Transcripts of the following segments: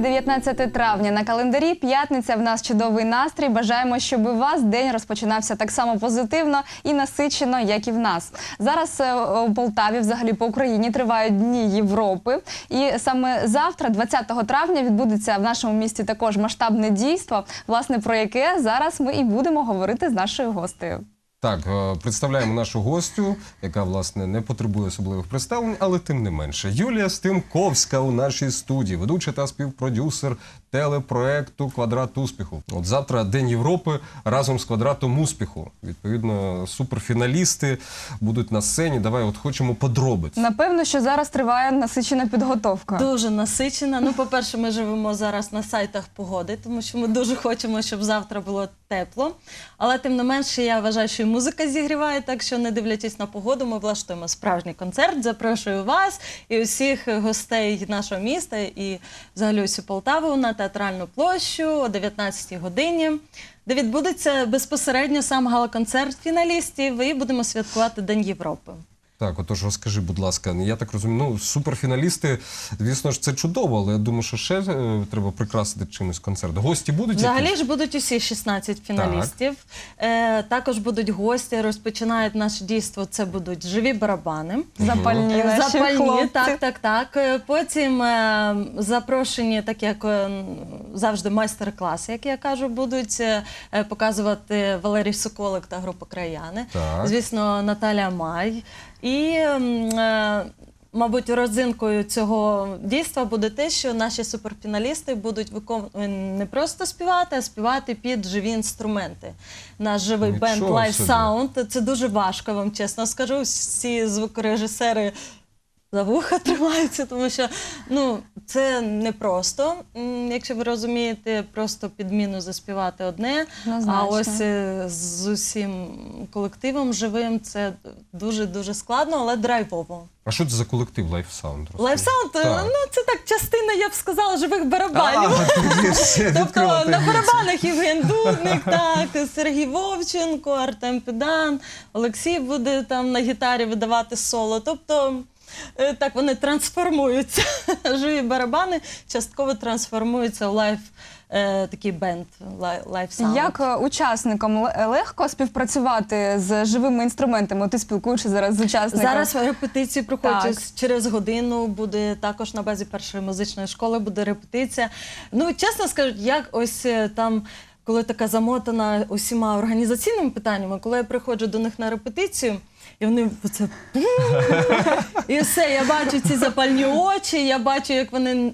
19 травня на календарі. П'ятниця в нас чудовий настрій. Бажаємо, щоб у вас день розпочинався так само позитивно і насичено, як і в нас. Зараз е, у Полтаві, взагалі по Україні, тривають дні Європи. І саме завтра, 20 травня, відбудеться в нашому місті також масштабне дійство, власне про яке зараз ми і будемо говорити з нашою гостею. Так, е, представляємо нашу гостю, яка власне не потребує особливих представлень, але тим не менше. Юлія Стимковська у нашій студії, ведуча та співпродюсер телепроекту Квадрат успіху. От завтра День Європи разом з квадратом успіху. Відповідно, суперфіналісти будуть на сцені. Давай, от хочемо подробиць. Напевно, що зараз триває насичена підготовка. Дуже насичена. Ну, по-перше, ми живемо зараз на сайтах погоди, тому що ми дуже хочемо, щоб завтра було тепло. Але тим не менше, я вважаю, що і музика зігріває, так що, не дивлячись на погоду, ми влаштуємо справжній концерт. Запрошую вас і усіх гостей нашого міста і взагалі усю Полтаву на театральну площу о 19-й годині. Де відбудеться безпосередньо сам гала-концерт фіналістів, і будемо святкувати День Європи. Так, отож, розкажи, будь ласка, я так розумію, ну суперфіналісти, звісно ж, це чудово, але я думаю, що ще е, треба прикрасити чимось концерт. Гості будуть Взагалі якісь? ж будуть усі 16 фіналістів. Е, також будуть гості. Розпочинають наше дійство. Це будуть живі барабани. Запальні Е, наші Запальні, хлопці. так, так, так. Е, Потім е, запрошені, так як е, завжди, майстер-класи, як я кажу, будуть е, е, показувати Валерій Соколик та група Краяни. Так. Звісно, Наталя Май. І, м, е, мабуть, родзинкою цього дійства буде те, що наші суперфіналісти будуть виконувати не просто співати, а співати під живі інструменти. Наш живий бенд Нічого Live собі. Sound. Це дуже важко, вам чесно скажу. Всі звукорежисери за вуха тримаються, тому що ну, це непросто. М, Якщо ви розумієте, просто підміну заспівати одне. А ось е, з усім колективом живим це дуже дуже складно, але драйвово. А що це за колектив Life Sound? Розкажи. Лайфсаунд, Так. ну це так частина, я б сказала, живих барабанів. А, все, Тобто на барабанах Євген Дудник, так, Сергій Вовченко, Артем Педан, Олексій буде там на гітарі видавати соло. Тобто. Е, Так, вони трансформуються. Живі барабани частково трансформуються в лайф е, такий бенд, лайф саунд. Як е, учасникам легко співпрацювати з живими інструментами? Ти спілкуєшся зараз з учасниками. Зараз репетиції проходять через годину. Буде також на базі першої музичної школи буде репетиція. Ну чесно скажу, як ось там. Коли така замотана усіма організаційними питаннями, коли я приходжу до них на репетицію, і вони оце і все, я бачу ці запальні очі, я бачу, як вони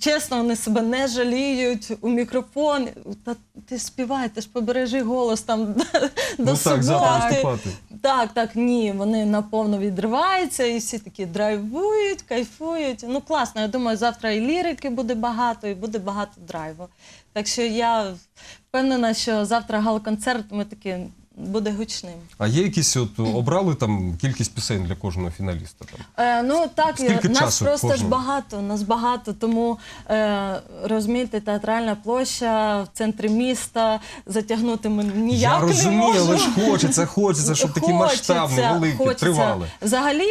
чесно вони себе не жаліють у мікрофон. Та ти співай, ти ж побережи голос там до Ну суботи. Так, так, ні, вони наповно відриваються і всі такі драйвують, кайфують. Ну класно, я думаю, завтра і лірики буде багато, і буде багато драйву. Так що я впевнена, що завтра гал-концерт ми таки буде гучним. А є якісь от обрали там кількість пісень для кожного фіналіста? Там Е, ну так, Скільки нас часу просто ж багато, нас багато, тому е, розумієте, театральна площа в центрі міста затягнути ми ніяк я не розумію, можемо. але ж хочеться, хочеться, щоб такі Хочеться, масштабні, великі, хочеться. тривали. Взагалі,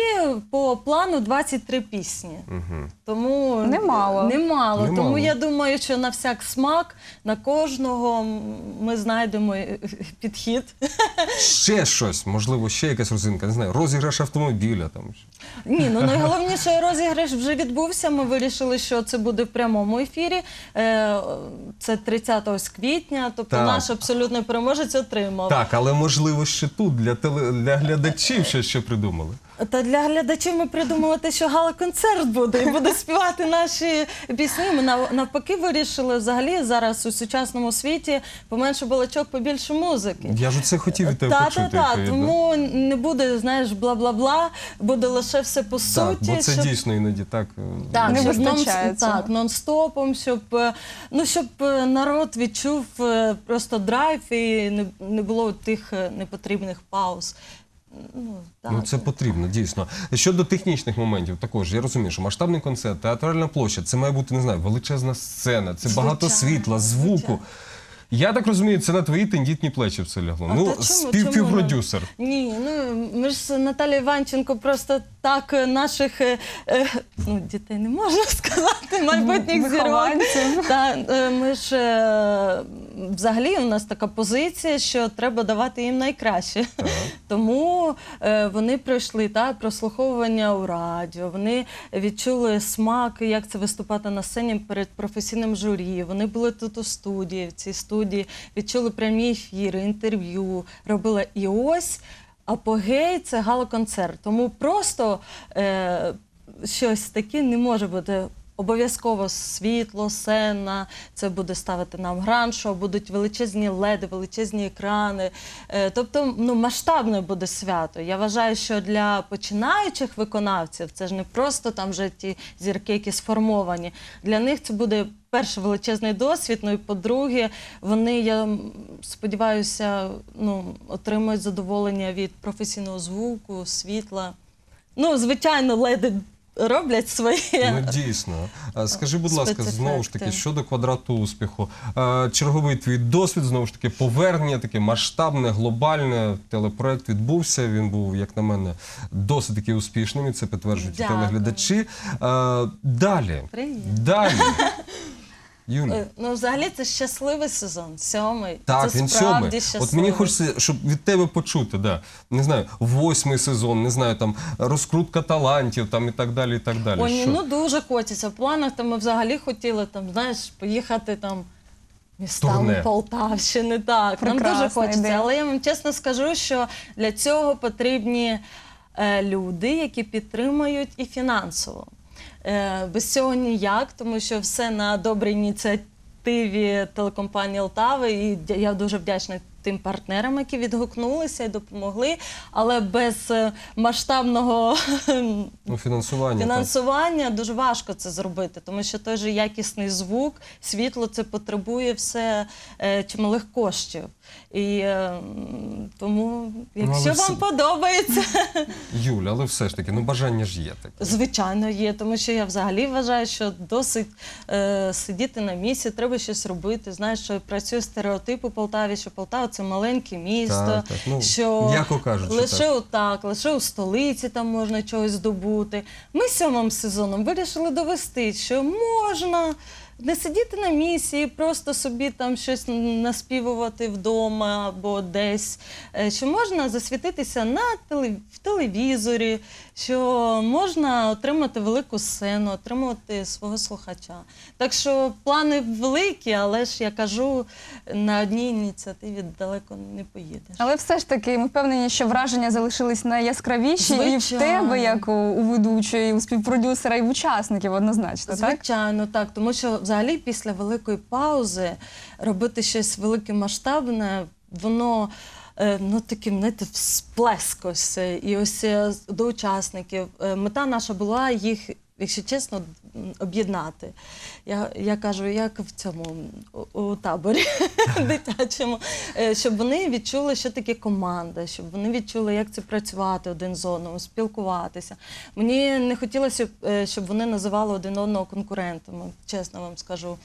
по плану 23 пісні. Угу. Тому Немало. Немало. Немало. Тому я думаю, що на всяк смак на кожного м, ми знайдемо е, підхід. Ще щось, можливо, ще якась розинка, не знаю, розіграш автомобіля там. Ні, ну найголовніше розіграш вже відбувся. Ми вирішили, що це буде в прямому ефірі. Е, Це 30 квітня. Тобто Так. наш абсолютний переможець отримав. Так, але можливо ще тут для теле для глядачів ще що придумали. Та для глядачів ми придумали те, що гала-концерт буде і буде співати наші пісні. Ми нав- навпаки вирішили взагалі зараз у сучасному світі поменше балачок, побільше музики. Я ж це хотів від тебе Та, почути. та, та. відповідно. Тому не буде, знаєш, бла-бла-бла, буде лише все по Так, суті. бо це щоб- дійсно іноді так. е, так, Не щоб вистачає цього. так, нон-стопом, щоб, е, ну, щоб е, народ відчув е, просто драйв і не, не було тих е, непотрібних пауз. Ну, так. Ну, це потрібно, дійсно. Щодо технічних моментів, також я розумію, що масштабний концерт, театральна площа, це має бути, не знаю, величезна сцена, це багато Звичайно, світла, звуку. звичайно. Я так розумію, це на твої тендітні плечі все лягло. А ну, та чому- співпівпродюсер. Ні, ну ми ж з Наталією Іванченко просто так е, наших е, е, ну, дітей не можна сказати, майбутніх зірок. Та, е, ми ж е, взагалі у нас така позиція, що треба давати їм найкраще. Так. Тому е, вони пройшли та, прослуховування у радіо, вони відчули смак, як це виступати на сцені перед професійним журі. Вони були тут у студії, в цій студії, відчули прямі ефіри, інтерв'ю, робили. І ось апогей це гала-концерт. Тому просто е, щось таке не може бути. Обов'язково світло, сцена, це буде ставити нам граншо, будуть величезні леди, величезні екрани. Е, Тобто ну, масштабне буде свято. Я вважаю, що для починаючих виконавців це ж не просто там вже ті зірки, які сформовані. Для них це буде перший величезний досвід. Ну і по-друге, вони, я сподіваюся, ну, отримують задоволення від професійного звуку, світла. Ну, звичайно, леди роблять своє. Ну дійсно. А Скажи, будь ласка, знову ж таки, щодо квадрату успіху. А, Черговий твій досвід, знову ж таки, повернення, таке масштабне, глобальне. Телепроект відбувся. Він був, як на мене, досить таки успішним. І це підтверджують і Дякую. телеглядачі. А, Далі. Привіт. Далі. Юлі. Е, Ну, взагалі, це щасливий сезон, сьомий. Так, це він сьомий. щасливий. От мені хочеться, щоб від тебе почути, да. не знаю, восьмий сезон, не знаю, там розкрутка талантів там і так далі. і так далі. Ой, ні, Що? ну дуже хочеться. В планах там ми взагалі хотіли там, знаєш, поїхати там містами Полтавщини. Так, нам дуже хочеться. ідея. Але я вам чесно скажу, що для цього потрібні е, люди, які підтримують і фінансово. Е, без цього ніяк, тому що все на добрій ініціативі телекомпанії Лтави, І я дуже вдячна тим партнерам, які відгукнулися і допомогли. Але без е, масштабного Ну, фінансування. так. Фінансування дуже важко це зробити, тому що той же якісний звук, світло це потребує все е, чималих коштів. І е, тому, якщо але вам все- подобається, Юля, але все ж таки, ну бажання ж є таке. звичайно є. Тому що я взагалі вважаю, що досить е, сидіти на місці, треба щось робити. Знаєш, що працює стереотип у Полтаві, що Полтава це маленьке місто, Так, так, ну, що м'яко кажучи, лише так. отак, лише у столиці там можна чогось здобути. Ми сьомим сезоном вирішили довести, що можна. Не сидіти на місці, просто собі там щось наспівувати вдома або десь. Е, Що можна засвітитися на теле, в телевізорі, що можна отримати велику сцену, отримувати свого слухача. Так що плани великі, але ж я кажу, на одній ініціативі далеко не поїдеш. Але все ж таки, ми впевнені, що враження залишились найяскравіші і в тебе, як у, у ведучої, і у співпродюсера, і в учасників однозначно, так? Звичайно, так. Тому що взагалі після великої паузи робити щось велике масштабне, воно. е, Ну, таким, знаєте, всплеск ось. е, І ось е, до учасників. Мета наша була їх, якщо чесно, об'єднати. Я, я кажу, як в цьому у, у таборі дитячому, Е, щоб вони відчули, що таке команда, щоб вони відчули, як це працювати один з одним, спілкуватися. Мені не хотілося, е, щоб вони називали один одного конкурентами, чесно вам скажу.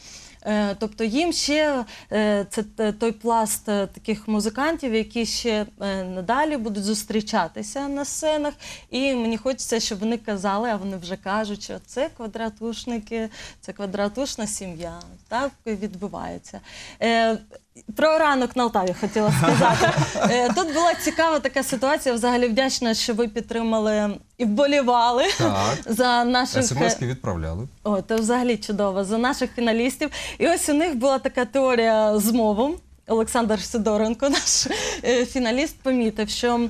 Е, Тобто їм ще е, це той пласт е, таких музикантів, які ще е, надалі будуть зустрічатися на сценах. І мені хочеться, щоб вони казали, а вони вже кажуть, що це квадратушники, це квадратушна сім'я. Так відбувається. Про ранок на Алтаві хотіла сказати. Е, Тут була цікава така ситуація. Взагалі вдячна, що ви підтримали і вболівали Так. за наших е, СМСки відправляли. о, це взагалі чудово за наших фіналістів. І ось у них була така теорія з мовом. Олександр Сидоренко, наш е, фіналіст, помітив, що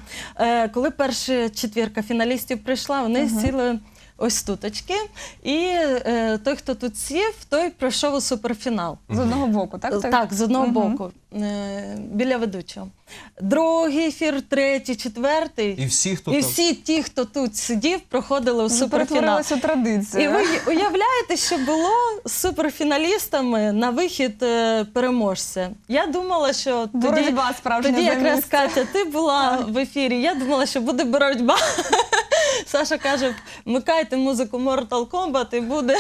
коли перша четвірка фіналістів прийшла, вони сіли ось туточки. І е, той, хто тут сів, той пройшов у суперфінал. З одного боку, так? Так, з одного Мгм. боку, е, біля ведучого. Другий ефір, третій, четвертий. І всі, хто І там. всі ті, хто тут сидів, проходили у Вже суперфінал. традицію. І ви уявляєте, що було з суперфіналістами на вихід е, переможця. Я думала, що тоді, Боротьба справжня тоді за якраз місце. Катя, ти була в ефірі. Я думала, що буде боротьба. Саша каже: вмикайте музику Mortal Kombat і буде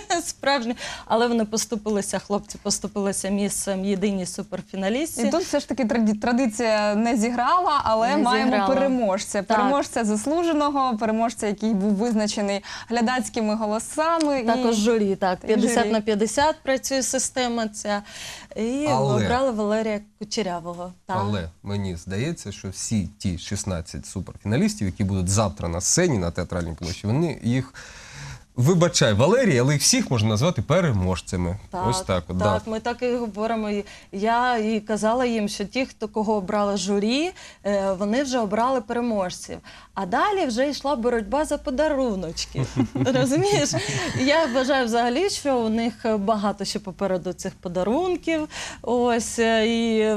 справжні. Але вони поступилися, хлопці поступилися місцем єдині суперфіналістці. І тут все ж таки традиція не зіграла, але Не маємо зіграла. переможця. Так. Переможця заслуженого, переможця, який був визначений глядацькими голосами. Також і... журі, так, і 50 журі. на 50 працює система ця. І Але- обрали Валерія Кучерявого. Так. Але мені здається, що всі ті 16 суперфіналістів, які будуть завтра на сцені на театральній площі, вони їх. Вибачай, Валерій, але їх всіх можна назвати переможцями. Так, Ось так. От, так, да. ми так і говоримо. І Я і казала їм, що ті, хто кого обрала журі, е, вони вже обрали переможців. А далі вже йшла боротьба за подаруночки. Розумієш? Я вважаю взагалі, що у них багато ще попереду цих подарунків. Ось е, і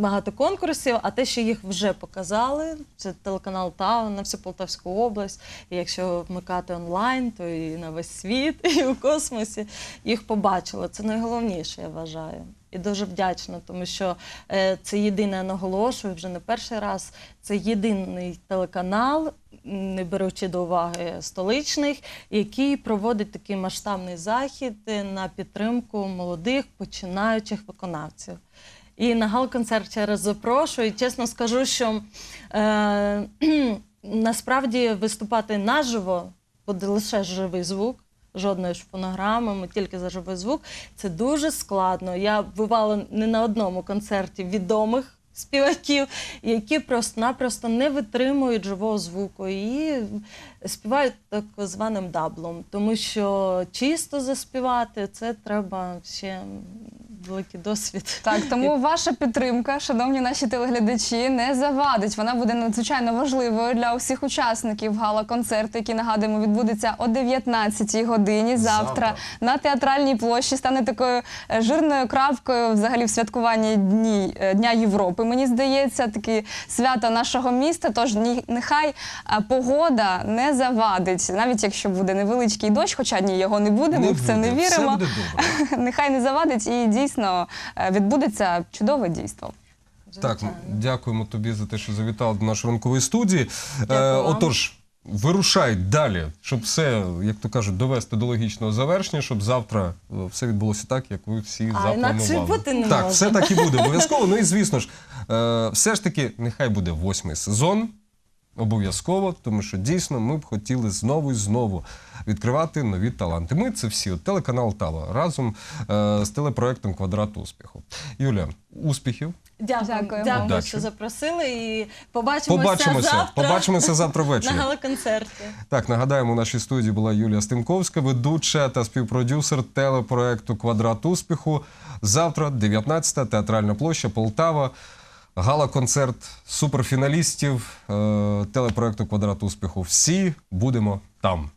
багато конкурсів. А те, що їх вже показали, це телеканал ТАО на всю Полтавську область. І якщо вмикати онлайн, то і на весь світ, і у космосі їх побачили. Це найголовніше, я вважаю. І дуже вдячна, тому що е, це єдине наголошую вже не перший раз. Це єдиний телеканал, не беручи до уваги столичних, який проводить такий масштабний захід е, на підтримку молодих починаючих виконавців. І на гал-концерт ще раз запрошую. І чесно скажу, що е, насправді виступати наживо буде лише живий звук. Жодної ж фонограми, ми тільки за живий звук. Це дуже складно. Я бувала не на одному концерті відомих співаків, які просто-напросто не витримують живого звуку і співають так званим даблом. Тому що чисто заспівати це треба ще великий досвід. Так, тому ваша підтримка, шановні наші телеглядачі, не завадить. Вона буде надзвичайно важливою для усіх учасників гала-концерту, який нагадуємо відбудеться о 19-й годині завтра, Завтра. на театральній площі. Стане такою е, жирною крапкою взагалі в святкуванні дні е, Дня Європи. Мені здається, таке свято нашого міста. Тож ні- нехай е, погода не завадить, навіть якщо буде невеличкий дощ, хоча ні, його не буде. ми в це не віримо. Все буде добре. Нехай не завадить і дійсно е, відбудеться чудове дійство. Так, дякуємо тобі за те, що завітав до нашої ранкової студії. Е, отож, вирушай далі, щоб все, як то кажуть, довести до логічного завершення, щоб завтра е, все відбулося так, як ви всі А, інакше запланували. бути не так, може. все так і буде обов'язково. Ну і звісно ж, е, все ж таки, нехай буде восьмий сезон. Обов'язково, тому що дійсно ми б хотіли знову і знову відкривати нові таланти. Ми це всі, от телеканал Тава, разом е, з телепроектом Квадрат успіху. Юля, успіхів. Дякую, дякую, Удачі. що запросили. І побачимося, Побачимося, завтра побачимося завтра ввечері. на гала-концерті. Так, нагадаємо, у нашій студії була Юлія Стимковська, ведуча та співпродюсер телепроекту Квадрат успіху. Завтра, 19-та, театральна площа, Полтава. Гала-концерт суперфіналістів е, телепроекту Квадрат успіху. Всі будемо там.